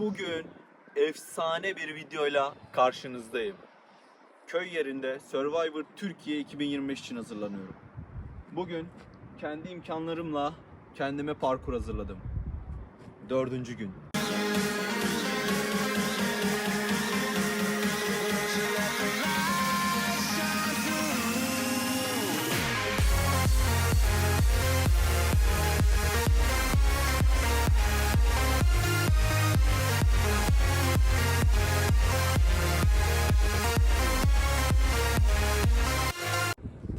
Bugün efsane bir videoyla karşınızdayım. Köy yerinde Survivor Türkiye 2025 için hazırlanıyorum. Bugün kendi imkanlarımla kendime parkur hazırladım. Dördüncü gün.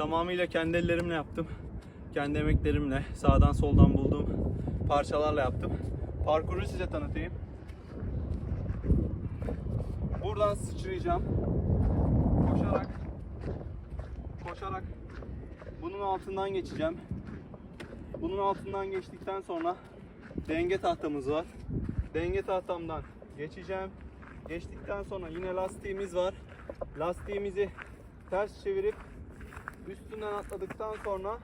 Tamamıyla kendi ellerimle yaptım. Kendi emeklerimle, sağdan soldan bulduğum parçalarla yaptım. Parkuru size tanıtayım. Buradan sıçrayacağım. Koşarak koşarak bunun altından geçeceğim. Bunun altından geçtikten sonra denge tahtamız var. Denge tahtamdan geçeceğim. Geçtikten sonra yine lastiğimiz var. Lastiğimizi ters çevirip üstünden atladıktan sonra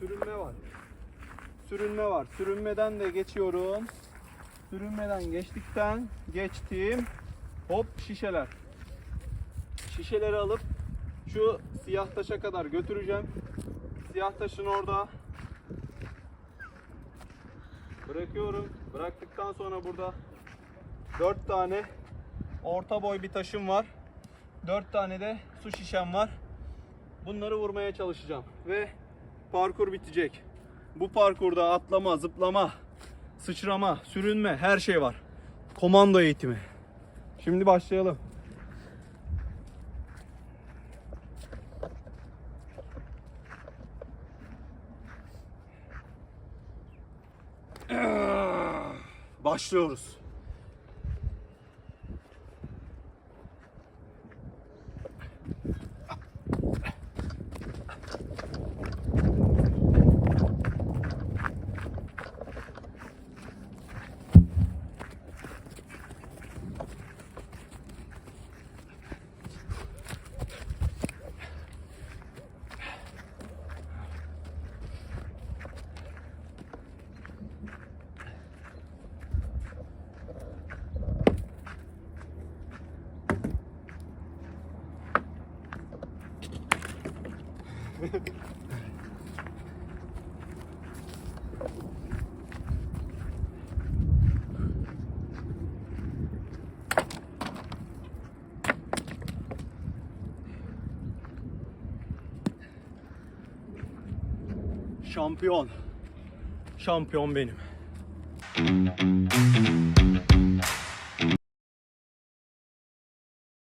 sürünme var. Sürünme var. Sürünmeden de geçiyorum. Sürünmeden geçtikten geçtim. Hop şişeler. Şişeleri alıp şu siyah taşa kadar götüreceğim. Siyah taşın orada bırakıyorum. Bıraktıktan sonra burada 4 tane orta boy bir taşım var. 4 tane de su şişem var. Bunları vurmaya çalışacağım ve parkur bitecek. Bu parkurda atlama, zıplama, sıçrama, sürünme her şey var. Komando eğitimi. Şimdi başlayalım. Başlıyoruz. Şampiyon. Şampiyon benim.